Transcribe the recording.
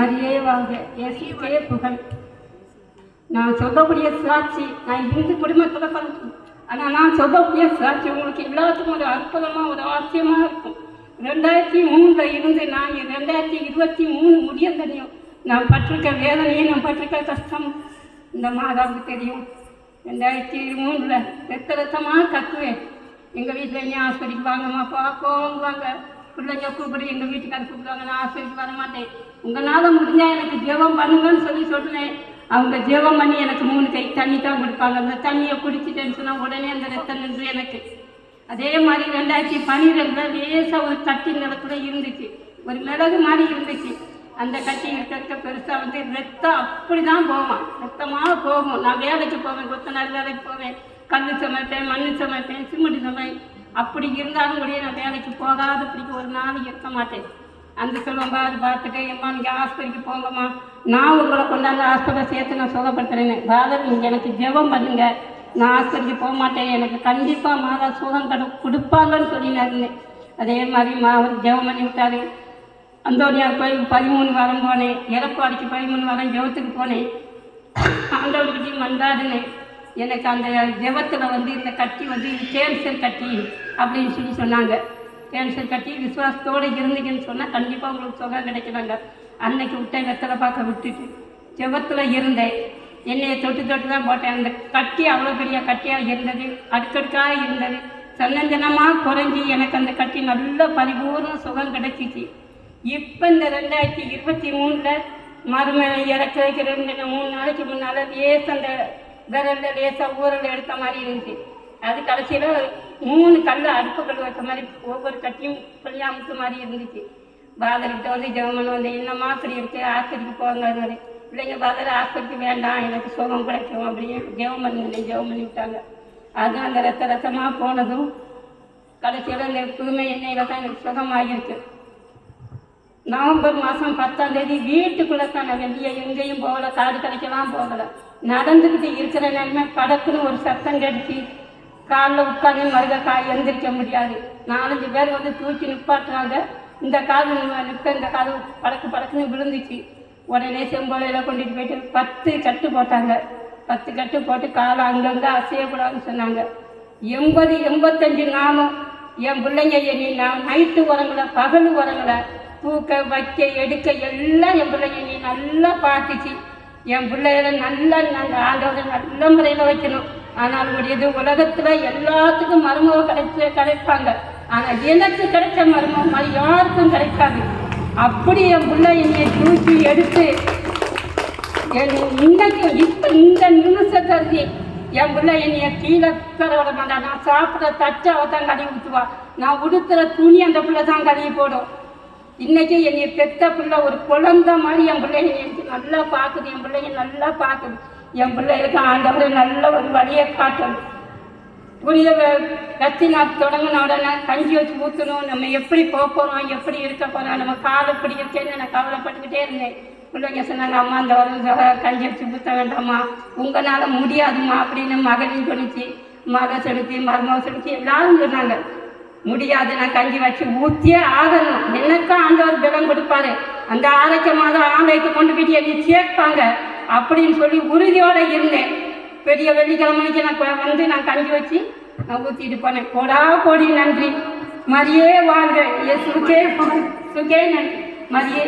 மரியே வாழ்க இயேசுக்கே புகழ். நான் சொல்லக்கூடிய சாட்சி நான் இந்து குடும்பத்தில் பிறந்தேன் ஆனால் நான் சொல்லக்கூடிய சாட்சி உங்களுக்கு எல்லாத்துக்கும் ஒரு அற்புதமாக ஒரு ஆச்சரியமாக இருக்கும். ரெண்டாயிரத்தி மூணில் இருந்து நான் ரெண்டாயிரத்தி இருபத்தி மூணு முடிய தெரியும் நான் பட்டிருக்க வேதனையும் நான் பட்டிருக்க கஷ்டம் இந்த மாதாவுக்கு தெரியும். ரெண்டாயிரத்தி மூணில் ரத்த ரத்தமாக கத்துவேன். எங்கள் வீட்டில் என்ன ஆஸ்பத்திரிக்கு வாங்கம்மா வாங்க. பிள்ளைங்க கூப்பிடு எங்கள் வீட்டுக்காரர் கூப்பிடுவாங்க நான் ஆஸ்பத்திரிக்கு வர மாட்டேன் உங்களால் முடிஞ்சால் எனக்கு ஜெபம் பண்ணுங்கன்னு சொல்லி சொல்லுவேன் அவங்க ஜெபம் பண்ணி எனக்கு மூணு கை தண்ணி தான் கொடுப்பாங்க. அந்த தண்ணியை குடிச்சிட்டேன்னு சொன்னால் உடனே அந்த ரத்தம் நின்று எனக்கு. அதே மாதிரி ரெண்டாயிரத்தி பன்னிரெண்டில் லேசாக ஒரு கட்டி நிலத்துல இருந்துச்சு. ஒரு மிளகு மாதிரி இருந்துச்சு. அந்த கட்டி இருக்க பெருசாக வந்து ரத்தம் அப்படி தான் போவான் ரத்தமாக போகும். நான் வேலைக்கு போவேன். கொத்தனார் வேலைக்கு போவேன். கல் சமைப்பேன் மண் சமைப்பேன் சிமெண்ட் சமைப்பேன். அப்படி இருந்தாலும் கூட நான் வேலைக்கு போகாத பிடிக்க ஒரு நாள் இருக்க மாட்டேன். அந்த சொல்லுவோம் அது பார்த்துட்டு எம்மா நீங்கள் ஹாஸ்பிட்டலுக்கு போங்கம்மா. நான் உங்களை கொண்டாந்து ஹாஸ்பிட்டல் சேர்த்து நான் சுகப்படுத்துறேன்னு. ஃபாதர் நீங்கள் எனக்கு ஜெபம் பண்ணுங்க. நான் ஹாஸ்பிட்டலுக்கு போக மாட்டேன். எனக்கு கண்டிப்பாக மாதா சுகம் கடு கொடுப்பாங்கன்னு சொல்லினாருங்க அதே மாதிரி மா அவர் ஜெபம் பண்ணி விட்டாரு. அந்தோனியார் கோயில் பதிமூணு வாரம் போனேன். இறப்பாடிக்கு பதிமூணு வாரம் ஜெபத்துக்கு போனேன். ஆண்டவர்கிட்டையும் வந்தாருன்னு எனக்கு அந்த ஜெபத்தில் வந்து இந்த கட்டி வந்து கேன்சர் கட்டி அப்படின்னு சொல்லி சொன்னாங்க. கேன்சர் கட்டி விசுவாசத்தோடு இருந்தீங்கன்னு சொன்னால் கண்டிப்பாக உங்களுக்கு சுகம் கிடைக்கிறாங்க அன்னைக்கு விட்டேன் வெத்தலை பார்க்க விட்டுட்டு ஜெபத்தில் இருந்தேன். எண்ணெயை தொட்டு தொட்டு தான் போட்டேன். அந்த கட்டி அவ்வளோ பெரிய கட்டியாக இருந்தது. அடுக்கடுக்காக இருந்தது. சன்னஞ்சனமாக குறைஞ்சி எனக்கு அந்த கட்டி நல்ல பரிபூர்ண சுகம் கிடைச்சிச்சு. இப்போ இந்த ரெண்டாயிரத்தி இருபத்தி மூணில் மறுமலை இறக்க வைக்கிற ரெண்டு மூணு நாளைக்கு முன்னால் லேச அந்த விரலில் லேசாக ஊரல் எடுத்த மாதிரி இருந்துச்சு. அது கடைசியில் மூணு கல் அடுப்பு கல் வச்ச மாதிரி ஒவ்வொரு கட்டியும் புளியாமுத்து மாதிரி இருந்துச்சு. பாதர்கிட்ட வந்து ஜெவமன் வந்து என்னம்மா அப்படி இருக்கு? ஆஸ்பத்திரிக்கு போங்க பிள்ளைங்க பாதர் ஆஸ்பத்திரிக்கு வேண்டாம் எனக்கு சுகம் கிடைக்கும் அப்படின்னு ஜெபம் பண்ணி ஜெபம் பண்ணி விட்டாங்க. அதுவும் அந்த ரத்த ரத்தமாக போனதும் கடைசியில் இந்த புதுமை எண்ணெயில் தான் எனக்கு சுகமாகிருக்கு. நவம்பர் மாதம் பத்தாம் தேதி வீட்டுக்குள்ளே தான் நான் வெளியே எங்கேயும் போகலை காடு கடைக்கெல்லாம் போகலை. நடந்துக்கிட்டு இருக்கிற நேரமே படக்குன்னு ஒரு சத்தம் கடிச்சு காலில் உட்காந்து மருக காய் எந்திரிக்க முடியாது. நாலஞ்சு பேர் வந்து தூக்கி நிப்பாட்டுறாங்க இந்த காது நிற்க இந்த காது படக்கு படக்குன்னு விழுந்துச்சு. உடனே செம்போலையில் கொண்டுட்டு போயிட்டு பத்து கட்டு போட்டாங்க. பத்து கட்டு போட்டு காலை அங்கங்கே அசையக்கூடாதுன்னு சொன்னாங்க. எண்பது எண்பத்தஞ்சு நாளும் என் பிள்ளைங்க என்னை நான் நைட்டு உரங்களை பகல் உரங்களை தூக்க வைக்க எடுக்க எல்லாம் என் பிள்ளைங்க நீ நல்லா பார்த்துச்சு. என் பிள்ளைகளை நல்லா நாங்கள் ஆண்டவரை நல்ல முறையில் வைக்கணும். ஆனால் உடையது உலகத்தில் எல்லாத்துக்கும் மருமக கிடைச்ச கிடைப்பாங்க. ஆனால் எனக்கு கிடைச்ச மருமகம் மாதிரி யாருக்கும் கிடைக்காது. அப்படி என் பிள்ளை என்னை தூக்கி எடுத்து இன்னைக்கு இப்போ இந்த நிமிஷத்தை என் பிள்ளை என்னைய கீழே உட்கார விட மாட்டான் நான் சாப்பிட்ற தட்டை அவ தான் கழுவி ஊற்றுவா நான் உடுத்துற துணி அந்த பிள்ளை தான் கழுவி போடும். இன்னைக்கு என்னைய பெத்த பிள்ளை ஒரு குழந்த மாதிரி என் பிள்ளை என்னை நல்லா பார்க்குது. என் பிள்ளைங்க நல்லா பார்க்குது. என் பிள்ளைகளுக்கு ஆண்டவர் நல்ல ஒரு வழியை காட்டணும் புரிய கத்தி நான் தொடங்கின உடனே கஞ்சி வச்சு ஊற்றணும் நம்ம எப்படி போக போகிறோம் எப்படி இருக்க போகிறோம் நம்ம கால் இப்படி இருக்கேன்னு நான் கவலைப்பட்டுக்கிட்டே இருந்தேன். பிள்ளைங்க சொன்னாங்க அம்மா அந்த ஒரு கஞ்சி வச்சு ஊற்ற வேண்டாம்மா. உங்களால் முடியாதும்மா அப்படின்னு மகனையும் சொல்லிச்சு. மக செலுத்தி மருமக செலுத்தி எல்லாரும் சொன்னாங்க முடியாது நான் கஞ்சி வச்சு ஊற்றியே ஆகணும். எனக்கும் ஆண்டவர் பலம் கொடுப்பாரு. அந்த ஆரோக்கியமாக ஆலயத்தை கொண்டு போயிட்டு என்னை சேர்ப்பாங்க. அப்படின்னு சொல்லி உறுதியோடு இருந்தேன். பெரிய வெள்ளிக்கிழமைக்கு நான் வந்து நான் கஞ்சி வச்சு நான் ஊற்றிட்டு போனேன். கோடா கோடி நன்றி. மரியே வாழ்க. இயேசுக்கே சுகே சுகே நன்றி. மரியே